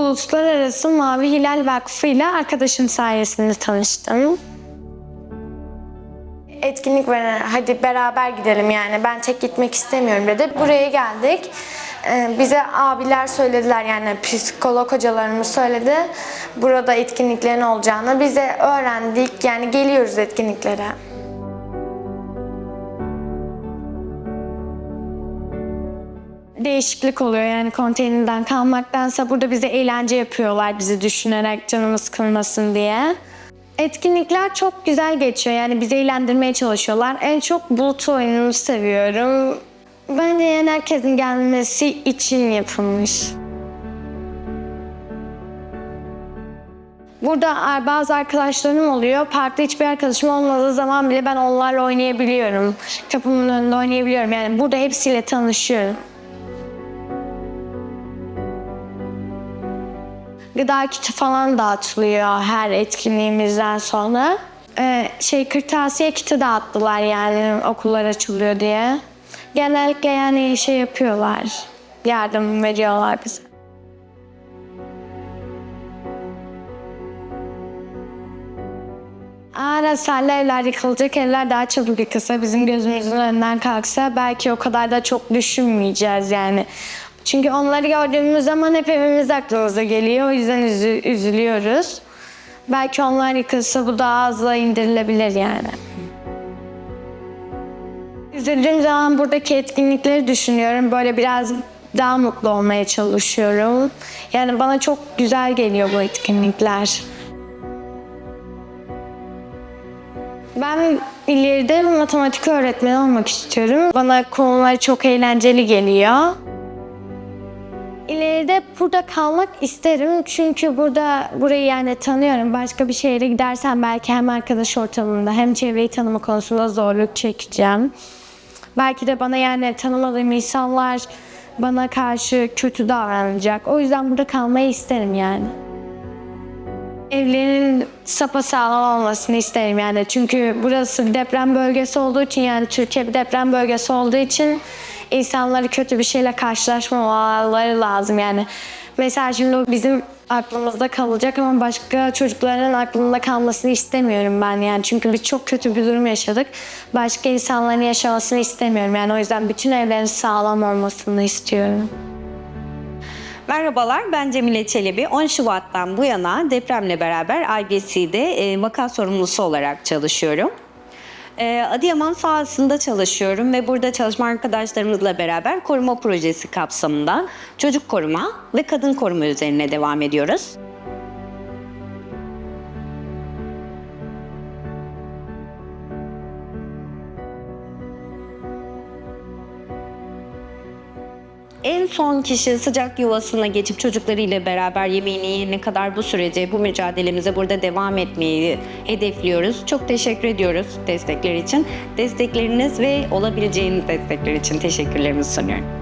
Uluslararası Mavi Hilal Vakfı ile arkadaşım sayesinde tanıştım. Etkinlik var, hadi beraber gidelim yani ben tek gitmek istemiyorum dedi. Buraya geldik. Ee, Bize abiler söylediler yani psikolog hocalarımız söyledi. Burada etkinliklerin olacağını. Biz de öğrendik yani geliyoruz etkinliklere. Değişiklik oluyor yani konteynerden kalmaktansa burada bize eğlence yapıyorlar bizi düşünerek canımız kılmasın diye. Etkinlikler çok güzel geçiyor yani bizi eğlendirmeye çalışıyorlar. En çok bulut oyununu seviyorum. Bence yani herkesin gelmesi için yapılmış. Burada bazı arkadaşlarım oluyor. Parkta hiçbir arkadaşım olmadığı zaman bile ben onlarla oynayabiliyorum. Kapımın önünde oynayabiliyorum. Yani burada hepsiyle tanışıyorum. Gıda kiti falan dağıtılıyor her etkinliğimizden sonra. Ee, şey kırtasiye kiti dağıttılar yani okullar açılıyor diye. Genellikle yani şey yapıyorlar. Yardım veriyorlar bize. Eğer hasarlı evler yıkılacak evler daha çabuk yıkılsa, bizim gözümüzün önünden kalksa belki o kadar da çok düşünmeyeceğiz yani. Çünkü onları gördüğümüz zaman hep evimiz aklımıza geliyor. O yüzden üzü- üzülüyoruz. Belki onlar yıkılsa bu daha azla indirilebilir yani. Üzüldüğüm zaman buradaki etkinlikleri düşünüyorum. Böyle biraz daha mutlu olmaya çalışıyorum. Yani bana çok güzel geliyor bu etkinlikler. Ben ileride matematik öğretmeni olmak istiyorum. Bana konular çok eğlenceli geliyor. İleride burada kalmak isterim çünkü burada burayı yani tanıyorum. Başka bir şehre gidersem belki hem arkadaş ortamında hem çevreyi tanıma konusunda zorluk çekeceğim. Belki de bana yani tanımadığım insanlar bana karşı kötü davranacak. O yüzden burada kalmayı isterim yani. Evlerin sapasağlam olmasını isterim yani. Çünkü burası deprem bölgesi olduğu için yani Türkiye bir deprem bölgesi olduğu için insanları kötü bir şeyle karşılaşmamaları lazım yani. Mesela şimdi o bizim aklımızda kalacak ama başka çocukların aklında kalmasını istemiyorum ben yani. Çünkü biz çok kötü bir durum yaşadık. Başka insanların yaşamasını istemiyorum yani. O yüzden bütün evlerin sağlam olmasını istiyorum. Merhabalar, ben Cemile Çelebi. 10 Şubat'tan bu yana depremle beraber IBC'de e, vaka sorumlusu olarak çalışıyorum. E, Adıyaman sahasında çalışıyorum ve burada çalışma arkadaşlarımızla beraber koruma projesi kapsamında çocuk koruma ve kadın koruma üzerine devam ediyoruz. En son kişi sıcak yuvasına geçip çocuklarıyla beraber yemeğini yiyene kadar bu sürece, bu mücadelemize burada devam etmeyi hedefliyoruz. Çok teşekkür ediyoruz destekler için. Destekleriniz ve olabileceğiniz destekler için teşekkürlerimi sunuyorum.